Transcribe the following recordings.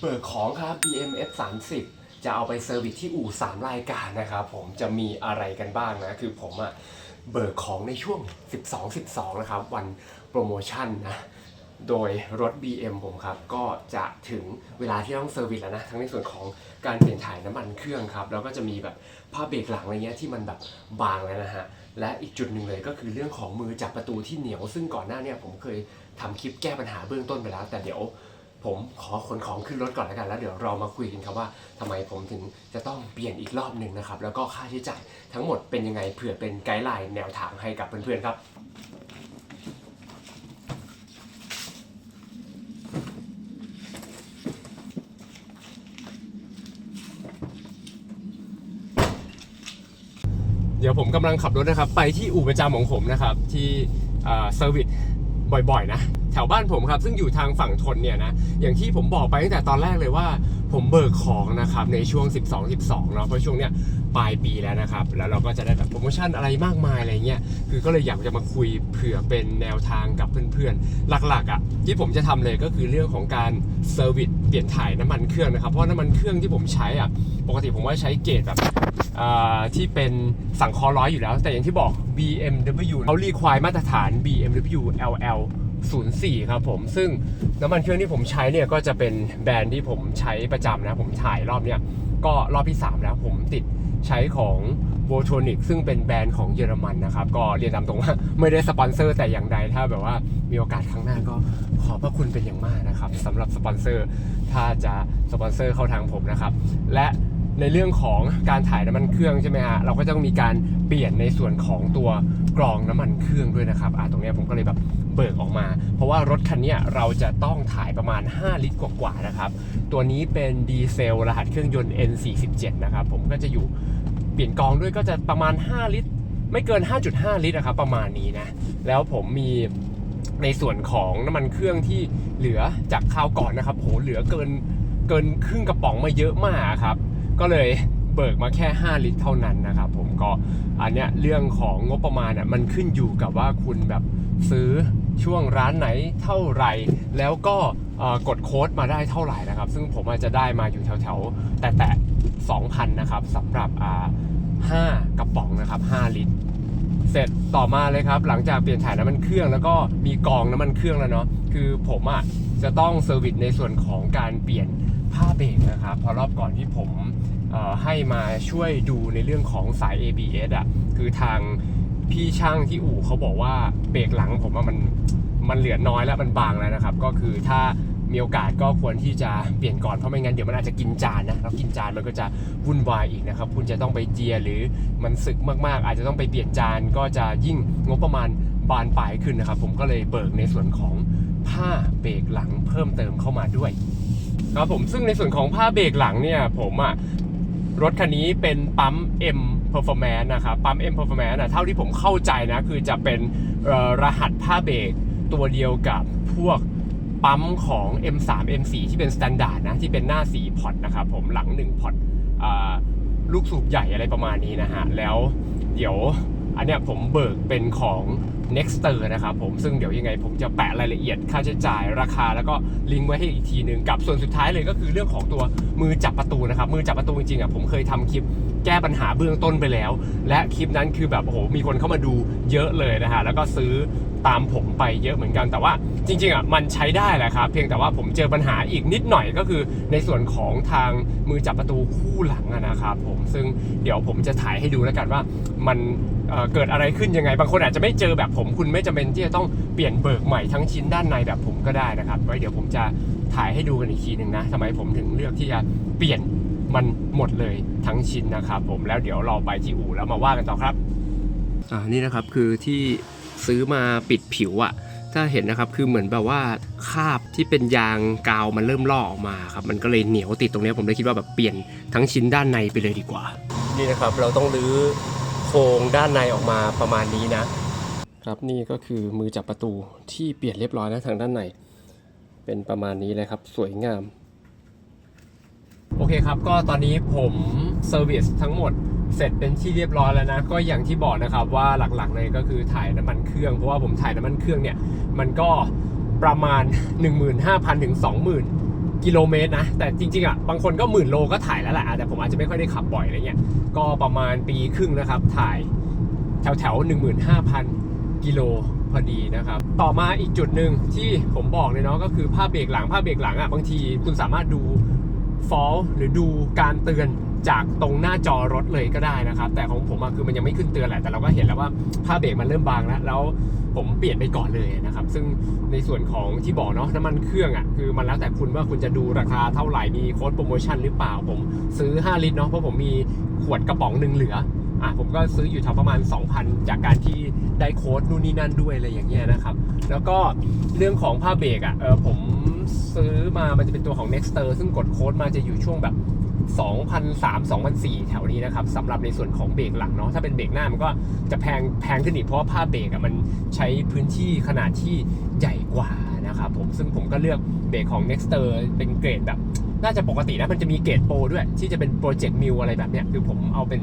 เบิกของครับ BMF 30 จะเอาไปเซอร์วิสที่อู่ 3 รายการนะครับผมจะมีอะไรกันบ้างนะ คือผมอะเบิกของในช่วง 12 12 นะครับ วันโปรโมชั่นนะ โดยรถ BM ผมครับ ก็จะถึงเวลาที่ต้องเซอร์วิสแล้วนะ ทั้งในส่วนของการเปลี่ยนถ่ายน้ำมันเครื่องครับ แล้วก็จะมีแบบผ้าเบรกหลังอะไรเงี้ยที่มันแบบบางแล้วนะฮะ และอีกจุดหนึ่งเลยก็คือเรื่องของมือจับประตูที่เหนียว ซึ่งก่อนหน้าเนี่ยผมเคยทำคลิปแก้ปัญหาเบื้องต้นไปแล้ว แต่เดี๋ยว ผมขอขนของขึ้นรถก่อนแล้วกันแล้วเดี๋ยวเรามาคุยกันครับว่าทำไมผมถึงจะต้องเปลี่ยนอีกรอบหนึ่งนะครับ แล้วก็ค่าใช้จ่ายทั้งหมดเป็นยังไงเผื่อเป็นไกด์ไลน์แนวทางให้กับเพื่อนๆครับเดี๋ยวผมกำลังขับรถนะครับ ไปที่อู่ประจำของผมนะครับ ที่เซอร์วิสบ่อยๆ นะ ถวบ้านผมครับ ซึ่งอยู่ทางฝั่งทนเนี่ยนะอย่างที่ผมบอกไปตั้งแต่ตอนแรกเลยว่า ผมเบิกของนะครับในช่วง 12 12เนาะเพราะช่วงเนี้ยปลายปีแล้วนะครับ แล้วเราก็จะได้แบบโปรโมชั่นอะไรมากมายอะไรเงี้ยคือก็เลยอยากจะมาคุยเผื่อเป็นแนวทางกับเพื่อนๆ หลักๆอะที่ผมจะทำเลยก็คือเรื่องของการเซอร์วิสเปลี่ยนถ่ายน้ำมันเครื่องนะครับเพราะน้ำมันเครื่องที่ผมใช้อะปกติผมว่าใช้เกรดแบบที่เป็นสั่งคอร้อยอยู่แล้ว แต่อย่างที่บอก BMW เขารีควายมาตรฐาน BMW LL 04 ครับผม ซึ่งน้ำมันเครื่องที่ผมใช้เนี่ยก็จะเป็นแบรนด์ที่ผมใช้ประจำนะ ผมถ่ายรอบเนี้ยก็รอบที่ 3 แล้วผมติดใช้ของ v o t o n i c ซึ่งเป็นแบรนด์ของเยอรมันนะครับ ก็เรียนตามตรงว่าไม่ได้สปอนเซอร์แต่อย่างใด ถ้าแบบว่ามีโอกาสครั้งหน้าก็ขอบพระคุณเป็นอย่างมากนะครับสำหรับสปอนเซอร์ถ้าจะสปอนเซอร์เข้าทางผมนะครับ และ ในเรื่องของการถ่ายน้ำมันเครื่องใช่ไหมฮะเราก็ต้องมีการเปลี่ยนในส่วนของตัวกรองน้ำมันเครื่องด้วยนะครับอ่าตรงนี้ผมก็เลยแบบเบิกออกมา เพราะว่ารถคันนี้เราจะต้องถ่ายประมาณ 5 ลิตรกว่าๆนะครับตัวนี้เป็นดีเซลรหัสเครื่องยนต์ N47 นะครับผมก็จะอยู่เปลี่ยนกรองด้วยก็จะประมาณ 5 ลิตร ไม่เกิน 5.5 ลิตรนะครับประมาณนี้นะแล้วผมมีในส่วนของน้ำมันเครื่องที่เหลือจากคราวก่อนนะครับโหเหลือเกินเกินครึ่งกระป๋องมาเยอะมากครับ ก็เลยเบิกมาแค่ 5 ลิตรเท่านั้นนะครับผมก็อันเนี้ยเรื่องของงบประมาณอะมันขึ้นอยู่กับว่าคุณแบบซื้อช่วงร้านไหนเท่าไหร่ แล้วก็กดโค้ดมาได้เท่าไหร่นะครับ ซึ่งผมอาจจะได้มาอยู่แถวๆ แต่แต่2,000 นะครับสำหรับ5กระป๋องนะครับ 5 ลิตร เสร็จต่อมาเลยครับ หลังจากเปลี่ยนถ่ายน้ำมันเครื่องแล้วก็มีกองน้ำมันเครื่องแล้วเนาะคือผมอะจะต้องเซอร์วิสในส่วนของการเปลี่ยน ผ้าเบรกนะครับเพราะรอบก่อนที่ผมให้มาช่วยดูในเรื่องของสาย ABS อะคือทางพี่ช่างที่อู่เขาบอกว่าเบรกหลังผมว่ามันมันเหลือน้อยแล้วมันบางแล้วนะครับ ก็คือถ้ามีโอกาสก็ควรที่จะเปลี่ยนก่อนเพราะไม่งั้นเดี๋ยวมันอาจจะกินจานนะแล้วกินจานมันก็จะวุ่นวายอีกนะครับ คุณจะต้องไปเจียหรือมันสึกมากๆ อาจจะต้องไปเปลี่ยนจานก็จะยิ่งงบประมาณบานปลายขึ้นนะครับ ผมก็เลยเบิกในส่วนของผ้าเบรกหลังเพิ่มเติมเข้ามาด้วย ครับผมซึ่งในส่วนของผ้าเบรกหลังเนี่ยผมอะรถคันนี้เป็นปั๊ม M Performance นะครับปั๊ม M Performance นะเท่าที่ผมเข้าใจนะ คือจะเป็นรหัสผ้าเบรกตัวเดียวกับพวกปั๊มของ M3 M4 ที่เป็น Standard นะ ที่เป็นหน้า 4 พอร์ตนะครับผมหลัง 1 พอร์ตอ่าลูกสูบใหญ่อะไรประมาณนี้นะฮะ แล้วเดี๋ยวอันเนี้ยผมเบิกเป็นของ Nexter นะครับผมซึ่งเดี๋ยวยังไงผมจะแปะรายละเอียดค่าใช้จ่ายราคา แล้วก็ลิงก์ไว้ให้อีกทีหนึ่งกับส่วนสุดท้ายเลยก็คือเรื่องของตัวมือจับประตูนะครับมือจับประตูจริงๆอะผมเคยทำคลิปแก้ปัญหาเบื้องต้นไปแล้ว และคลิปนั้นคือแบบโอ้โหมีคนเข้ามาดูเยอะเลยนะฮะแล้วก็ซื้อตามผมไปเยอะเหมือนกันแต่ว่าจริงๆอะมันใช้ได้แหละครับเพียงแต่ว่าผมเจอปัญหาอีกนิดหน่อยก็คือในส่วนของทางมือจับประตูคู่หลังนะครับผมซึ่งเดี๋ยวผมจะถ่ายให้ดูแล้วกันว่ามันเเกิดอะไรขึ้นยังไง บางคนอาจจะไม่เจอแบบผมคุณไม่จำเป็นที่จะต้องเปลี่ยนเบิกใหม่ทั้งชิ้นด้านในแบบผมก็ได้นะครับ ไว้เดี๋ยวผมจะถ่ายให้ดูกันอีกทีหนึ่งนะทำไมผมถึงเลือกที่จะเปลี่ยนมันหมดเลยทั้งชิ้นนะครับผมแล้วเดี๋ยวเราไปที่อู่แล้วมาว่ากันต่อครับอ่านี่นะครับคือที่ซื้อมาปิดผิวอะถ้าเห็นนะครับคือเหมือนแบบว่าคราบที่เป็นยางกาวมันเริ่มลอกออกมาครับมันก็เลยเหนียวติดตรงเนี้ยผมเลยคิดว่าแบบเปลี่ยนทั้งชิ้นด้านในไปเลยดีกว่า นี่นะครับเราต้องรื้อโครงด้านในออกมาประมาณนี้นะ ครับนี่ก็คือมือจับประตูที่เปลี่ยนเรียบร้อยนะทางด้านในเป็นประมาณนี้เลยครับสวยงาม โอเคครับก็ตอนนี้ผมเซอร์วิสทั้งหมดเสร็จเป็นที่เรียบร้อยแล้วนะ ก็อย่างที่บอกนะครับว่าหลักๆเลยก็คือถ่ายน้ำมันเครื่องเพราะว่าผมถ่ายน้ำมันเครื่องเนี่ยมันก็ประมาณ 15,000ถึง20,000 กิโลเมตรนะ แต่จริงๆอะบางคนก็หมื่นโลก็ถ่ายแล้วแหละแต่ผมอาจจะไม่ค่อยได้ขับบ่อยอะไรเงี้ยก็ประมาณปีครึ่งนะครับถ่ายแถวๆ15,000 กิโลพอดีนะครับ ต่อมาอีกจุดหนึ่งที่ผมบอกเลยเนาะก็คือผ้าเบรกหลังผ้าเบรกหลังอะบางทีคุณสามารถดูฟอลหรือดูการเตือนจากตรงหน้าจอรถเลยก็ได้นะครับ แต่ของผมอะคือมันยังไม่ขึ้นเตือนแหละแต่เราก็เห็นแล้วว่าผ้าเบรกมันเริ่มบางแล้วแล้วผมเปลี่ยนไปก่อนเลยนะครับ ซึ่งในส่วนของที่บอกเนาะน้ำมันเครื่องอะคือมันแล้วแต่คุณว่าคุณจะดูราคาเท่าไหร่มีโค้ดโปรโมชั่นหรือเปล่าผมซื้อ 5 ลิตรเนาะเพราะผมมีขวดกระป๋องหนึ่งเหลือ อะผมก็ซื้ออยู่แถวประมาณ 2,000 จากการที่ได้โค้ดนู่นนี่นั่นด้วยอะไรอย่างเงี้ยนะครับ แล้วก็เรื่องของผ้าเบรกอะเออผมซื้อมามันจะเป็นตัวของ Nexter ซึ่งกดโค้ดมาจะอยู่ช่วงแบบ2,003 2,004 แถวนี้นะครับสำหรับในส่วนของเบรกหลังเนาะถ้าเป็นเบรกหน้ามันก็จะแพงแพงขึ้นอีกเพราะว่าผ้าเบรกอะมันใช้พื้นที่ขนาดที่ใหญ่กว่านะครับผมซึ่งผมก็เลือกเบรกของ Nexter เป็นเกรดแบบ น่าจะปกตินะ มันจะมีเกรดโปรด้วย ที่จะเป็นโปรเจกต์มิวอะไรแบบเนี้ยคือผมเอาเป็น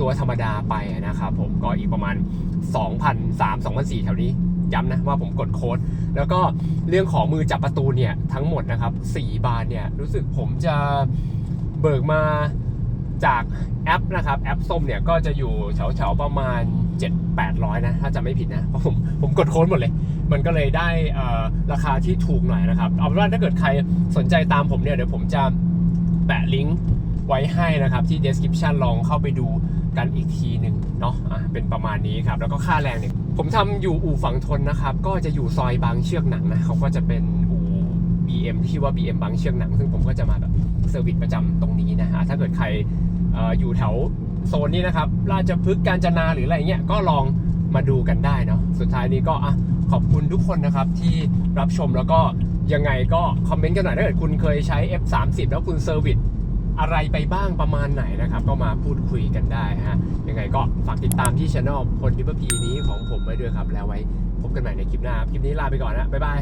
ตัวธรรมดาไปนะครับผมก็อีกประมาณ 2,003 2,004แถวนี้ย้ำนะว่าผมกดโค้ด แล้วก็เรื่องของมือจับประตูเนี่ย ทั้งหมดนะครับ 4 บานเนี่ย รู้สึกผมจะเบิกมาจากแอปนะครับ แอปส้มเนี่ยก็จะอยู่แถวๆประมาณ 7-800 นะ ถ้าจะไม่ผิดนะ เพราะผมผมกดโค้ดหมดเลย มันก็เลยได้ราคาที่ถูกหน่อยนะครับ เอาเป็นว่าถ้าเกิดใครสนใจตามผมเนี่ย เดี๋ยวผมจะแปะลิงก์ไว้ให้นะครับ ที่ description ลองเข้าไปดูกันอีกทีหนึ่งเนาะะเป็นประมาณนี้ครับ แล้วก็ค่าแรงเนี่ย ผมทำอยู่อู่ฝั่งทนนะครับ ก็จะอยู่ซอยบางเชือกหนังนะเขาก็จะเป็นอู่ BM ที่ว่า BM บางเชือกหนัง ซึ่งผมก็จะมาแบบเซอร์วิสประจำตรงนี้นะฮะถ้าเกิดใครออยู่แถว โซนนี้นะครับ ราชพฤกษ์กาญจนาหรืออะไรเงี้ยก็ลองมาดูกันได้เนาะสุดท้ายนี้ก็อะขอบคุณทุกคนนะครับที่รับชมแล้วก็ยังไงก็คอมเมนต์กันหน่อยถ้าเกิดคุณเคยใช้ F30 แล้วคุณเซอร์วิสอะไรไปบ้างประมาณไหนนะครับ ก็มาพูดคุยกันได้ฮะยังไงก็ฝากติดตามที่ช anel พลดิบพีนี้ของผมไว้ด้วยครับ แล้วไว้พบกันใหม่ในคลิปหน้า คลิปนี้ลาไปก่อนนะบ๊ายบาย